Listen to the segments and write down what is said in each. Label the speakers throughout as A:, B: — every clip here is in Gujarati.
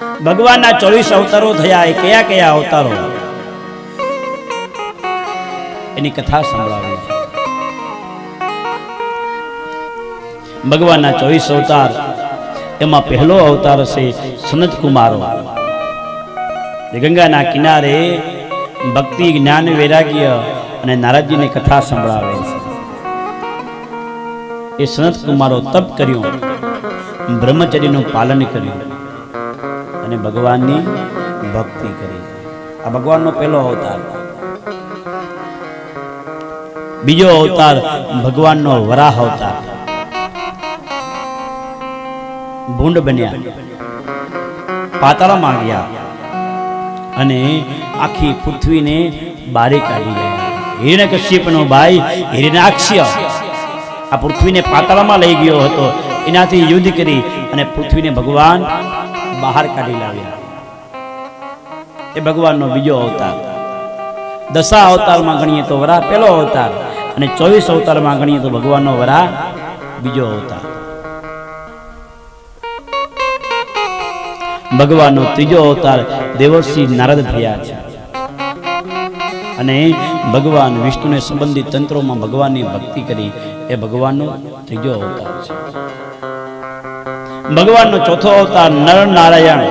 A: ભગવાનના ચોવીસ અવતારો થયા એ કયા કયા અવતારો? એની કથા સંભળાવી. છે ભગવાનના ચોવીસ અવતાર, એમાં પહેલો અવતાર છે સનત કુમારો. ગંગાના કિનારે ભક્તિ, જ્ઞાન, વૈરાગ્ય અને નારાજીની કથા સંભળાવે છે. એ સનત કુમારો તપ કર્યું, બ્રહ્મચર્યનું પાલન કર્યું. અને ભગવાનની ભક્તિ કરી. આ ભગવાનનો પહેલો અવતાર. બીજો અવતાર ભગવાનનો વરાહ અવતાર. ભૂંડ બન્યા. પાતાળામાં ગયા. અને આખી પૃથ્વીને બારી કાઢી ગયા. હિરણ્યકશ્યપનો ભાઈ હિરણાક્ષય આ પૃથ્વીને પાતાળામાં લઈ ગયો હતો. એનાથી યુદ્ધ કરી અને પૃથ્વીને ભગવાન બહાર કાઢી લાવ્યા. એ ભગવાનનો બીજો અવતાર. દશા અવતારમાં ગણીએ તો વરા પહેલો અવતાર. અને ચોવીસ અવતારમાં ગણીએ તો ભગવાનનો વરા, બીજો અવતાર. ભગવાનનો ત્રીજો અવતાર દેવસિંહ નારદ થયા છે. અને ભગવાન વિષ્ણુને સંબંધિત તંત્રોમાં ભગવાનની ભક્તિ કરી, એ ભગવાનનો ત્રીજો અવતાર છે. ભગવાનનો ચોથો અવતાર નર નારાયણ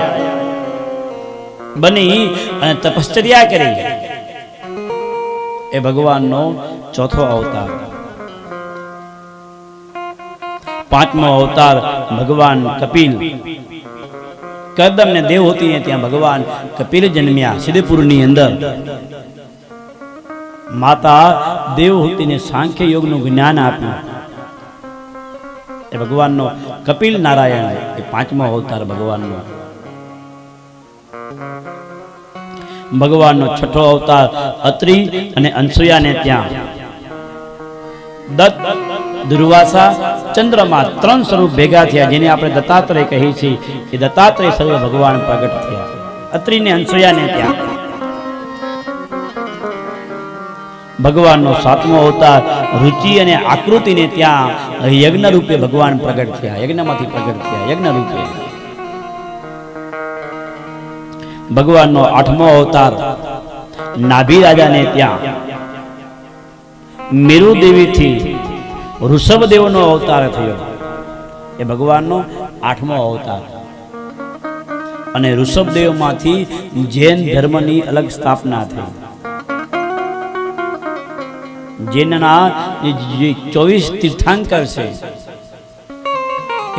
A: બની અને તપશ્ચર્યા કરી. એ ભગવાનનો ચોથો અવતાર. પાંચમો અવતાર ભગવાન કપિલ. કદમ ને દેવહૂતિ ને ત્યાં ભગવાન કપિલ જન્મ્યા સિદ્ધપુરની અંદર. માતા દેવહૂતિને સાંખ્ય યોગનું જ્ઞાન આપ્યું. એ ભગવાનનો કપિલ નારાયણ, એ પાંચમો અવતાર ભગવાનનો. ભગવાનનો છઠ્ઠો અવતાર અત્રિ અને અંસુયાને ત્યાં. દત્ત, દુર્વાસા, ચંદ્રમા ત્રણ સ્વરૂપ ભેગા થયા, જેને આપણે દત્તાત્રેય કહીએ છીએ એ દત્તાત્રેય સ્વરૂપ ભગવાન પ્રગટ થયા. અત્રિને અંસુયાને ત્યાં. ભગવાનનો સાતમો અવતાર, રુચિ અને આકૃતિને ત્યાં યજ્ઞ રૂપે ભગવાન પ્રગટ થયા. યજ્ઞમાંથી પ્રગટ થયા યજ્ઞ રૂપે ભગવાનનો આઠમો અવતાર, નાભી રાજાને ત્યાં. મેરુ દેવીથી ઋષભદેવનો અવતાર થયો. એ ભગવાનનો આઠમો અવતાર. અને ઋષભદેવમાંથી જૈન ધર્મની અલગ સ્થાપના થઈ. જૈનના જે ચોવીસ તીર્થાંકર છે,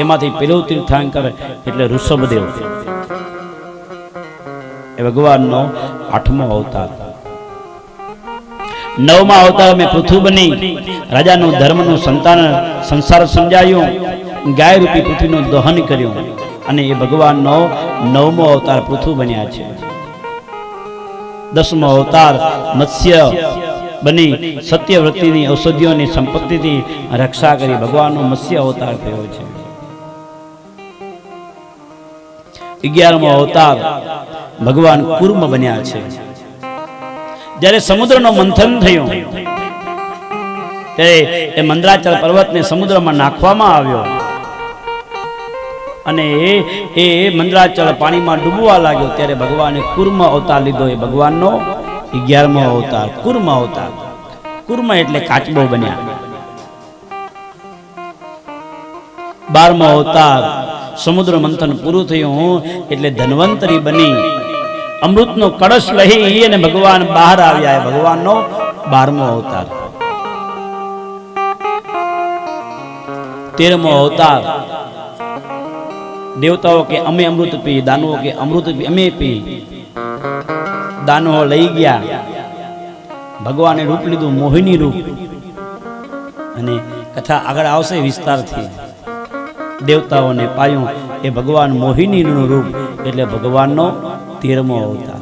A: એમાંથી પેલો તીર્થાંકર એટલે ઋષભદેવ. એ ભગવાનનો આઠમો અવતાર. નવમા અવતાર મેં પૃથ્વી બની રાજાનું ધર્મનું સંતાન, સંસાર સમજાયું ગાય રૂપી પૃથ્વીનું દહન કર્યું, અને એ ભગવાનનો નવમો અવતાર પૃથ્વી બન્યા છે. દસમો અવતાર મત્સ્ય બની સત્યવ્રતિની ઔષધિઓની સંપત્તિથી રક્ષા કરી ભગવાનનો મત્સ્ય અવતાર થયો છે. અગિયારમો અવતાર ભગવાન કુર્મ બન્યા છે. જ્યારે સમુદ્રનો મંથન થયું, ત્યારે એ મંદરાચલ પર્વતને સમુદ્રમાં નાખવામાં આવ્યો અને એ મંદ્રાચળ પાણીમાં ડૂબવા લાગ્યો ત્યારે ભગવાને કુર્મ અવતાર લીધો એ ભગવાનનો અગિયારમો અવતાર, કુર્મ અવતાર. કુર્મ એટલે કાચબો બન્યા. બારમો અવતાર, સમુદ્ર મંથન પૂરું થયું એટલે ધન્વંતરી બની. અમૃતનો કળશ લઈ અને ભગવાન બહાર આવ્યા ભગવાનનો બારમો અવતાર. તેરમો અવતાર. દેવતાઓ કે અમે અમૃત પી દાનવો કે અમૃત પી, અમે પી દાનવો લઈ ગયા. ભગવાને રૂપ લીધું, મોહિની રૂપ. અને કથા આગળ આવશે વિસ્તારથી દેવતાઓને પાયું એ ભગવાન, મોહિનીનું રૂપ એટલે ભગવાનનો તેરમો અવતાર.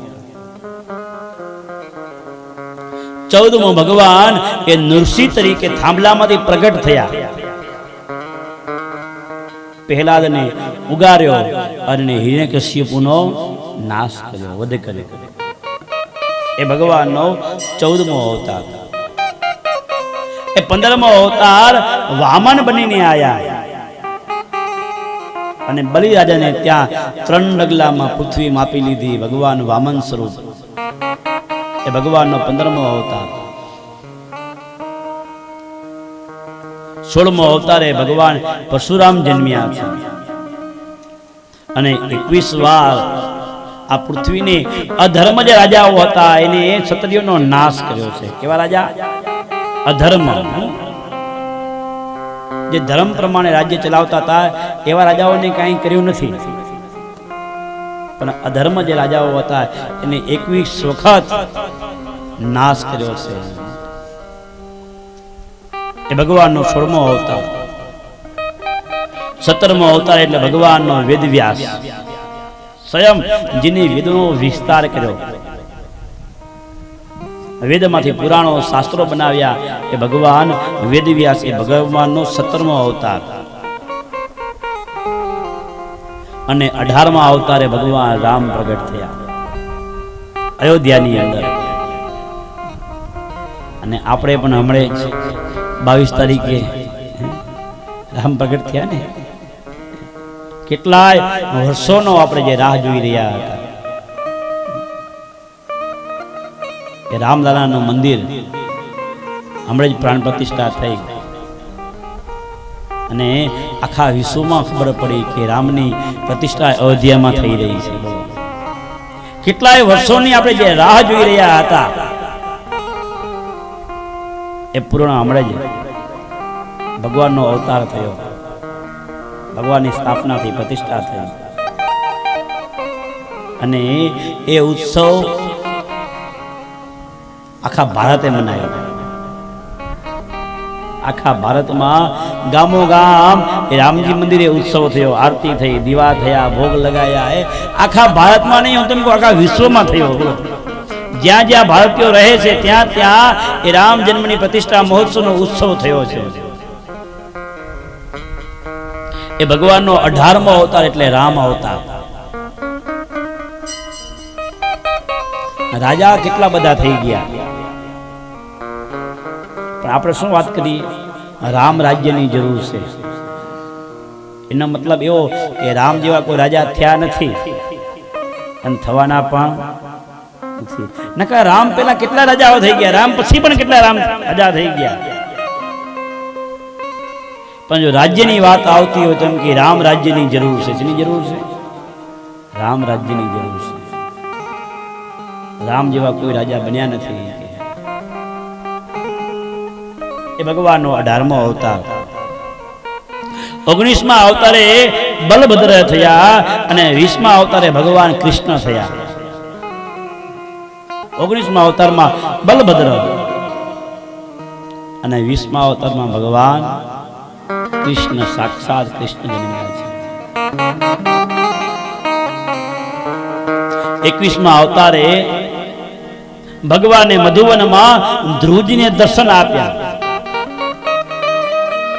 A: ચૌદમો ભગવાન એ નૃસિંહ તરીકે થાંભલામાંથી પ્રગટ થયા. પહેલાદને ઉગાર્યો અને હિરણ્યકશ્યપુનો નાશ કર્યો, વધ કર્યો. એ ભગવાનનો ચૌદમો અવતાર. એ પંદરમો અવતાર વામન બનીને આયા. અને બલિરાજાને ત્યાં ત્રણ ડગલામાં પૃથ્વી માપી લીધી ભગવાન વામન સ્વરૂપ. એ ભગવાનનો પંદરમો અવતાર. સોળમો અવતારે ભગવાન પરશુરામ જન્મ્યા છે. અને એકવીસ વાર આ પૃથ્વીને અધર્મ જે રાજાઓ હતા, એને ક્ષત્રિયોનો નાશ કર્યો છે. કેવા રાજા? અધર્મ. જે ધર્મ પ્રમાણે રાજ્ય ચલાવતા હતા, એવા રાજાઓને કાંઈ કર્યું નથી. પણ અધર્મ જે રાજાઓ હતા, એને એકવીસ વખત નાશ કર્યો છે. એ ભગવાનનો સોળમો અવતાર. સત્તરમો અવતાર એટલે ભગવાનનો વેદ વ્યાસ સ્વયં જેની વેદનો વિસ્તાર કર્યો. વેદમાંથી પુરાણો, શાસ્ત્રો બનાવ્યા એ ભગવાન વેદવ્યાસ એ ભગવાનનો સત્તરમો અવતાર. અને અઢારમા અવતારે ભગવાન રામ પ્રગટ થયા. અયોધ્યાની અંદર. અને આપણે પણ હમણે બાવીસ તારીખે રામ પ્રગટ થયા ને? કેટલાય વર્ષોનો આપણે જે રાહ જોઈ રહ્યા હતા. એ રામલાલાનું મંદિર હમણાં જ પ્રાણ પ્રતિષ્ઠા થઈ અને આખા વિશ્વમાં ખબર પડી કે રામની પ્રતિષ્ઠા અયોધ્યામાં થઈ રહી છે. કેટલાય વર્ષોની આપણે જે રાહ જોઈ રહ્યા હતા, એ પૂર્ણ હમણાં જ ભગવાનનો અવતાર થયો. ભગવાનની સ્થાપનાથી પ્રતિષ્ઠા થઈ. અને એ ઉત્સવ આખા ભારતે મનાયો. આખા ભારતમાં ગામો ગામ રામજી મંદિરે ઉત્સવ થયો આરતી થઈ દીવા થયા ભોગ લગાયા એ આખા ભારતમાં નહીં હું તમે કહું, આખા વિશ્વમાં થયો. જ્યાં જ્યાં ભારતીયો રહે છે ત્યાં ત્યાં એ રામ જન્મની પ્રતિષ્ઠા મહોત્સવનો ઉત્સવ થયો છે. એ ભગવાનનો અઢારમો અવતાર એટલે રામ અવતાર. રાજા કેટલા બધા થઈ ગયા. પણ આપણે શું વાત કરીએ રામ રાજ્યની જરૂર છે. એનો મતલબ એવો કે રામ જેવા કોઈ રાજા થયા નથી. અને થવાના પણ નથી. નકા રામ પેલા કેટલા રાજાઓ થઈ ગયા? રામ પછી પણ કેટલા રામ રાજા થઈ ગયા? પણ જો રાજ્યની વાત આવતી હોય તો એમ કે રામ રાજ્યની જરૂર છે. શેની જરૂર છે? રામ રાજ્યની જરૂર છે. રામ જેવા કોઈ રાજા બન્યા નથી. એ ભગવાનનો અઢારમો અવતાર. ઓગણીસમાં અવતારે બલભદ્ર થયા અને વીસમાં અવતારે ભગવાન કૃષ્ણ થયા. ઓગણીસમાં અવતારમાં બલભદ્ર અને વીસમાં અવતારમાં ભગવાન કૃષ્ણ સાક્ષાત કૃષ્ણ જન્મ્યા છે. એકવીસમાં અવતારે ભગવાને મધુવનમાં ધ્રુજને દર્શન આપ્યા.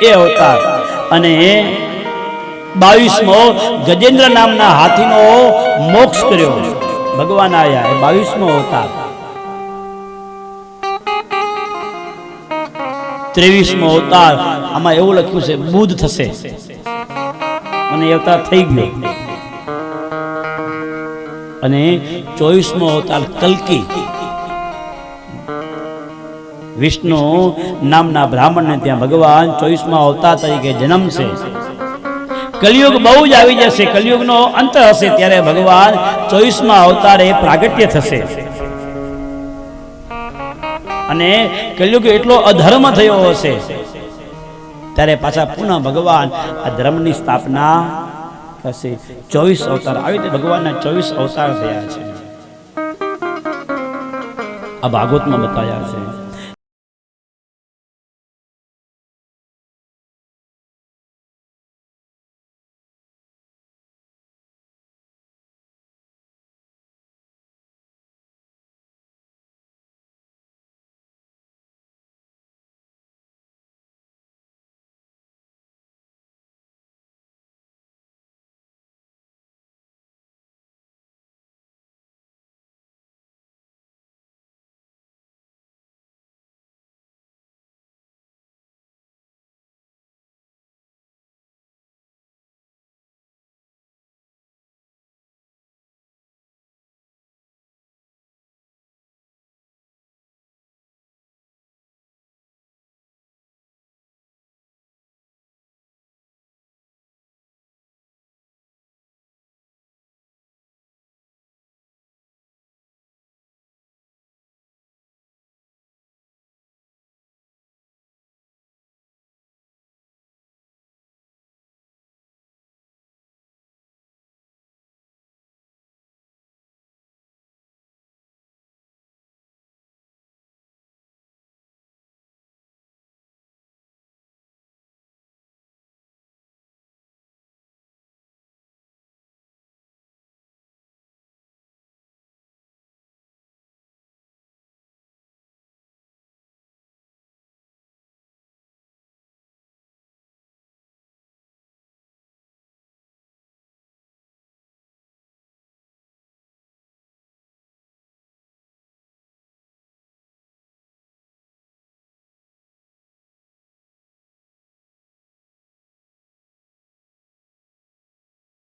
A: એ અવતાર અને બાવીસમો ગજેન્દ્ર નામના હાથીનો મોક્ષ કર્યો. ભગવાન આવ્યા એ બાવીસમો અવતાર. ત્રેવીસમો અવતાર, આમાં એવું લખ્યું છે બુદ્ધ થશે. અને અવતાર થઈ ગયો. અને ચોવીસમો અવતાર કલ્કી. વિષ્ણુ નામના બ્રાહ્મણને ત્યાં ભગવાન ચોવીસમા અવતાર તરીકે જન્મશે. કલિયુગ બહુ જ આવી જશે. કલિયુગનો અંત હશે ત્યારે ભગવાન ચોવીસમા અવતારે પ્રાગટ્ય થશે. અને કલિયુગ એટલો અધર્મ થયો હશે. ત્યારે પાછા પુનઃ ભગવાન આ ધર્મની સ્થાપના થશે. ચોવીસ અવતાર. આવી રીતે ભગવાનના ચોવીસ અવતાર થયા છે. આ ભાગવતમાં બતાવ્યા છે.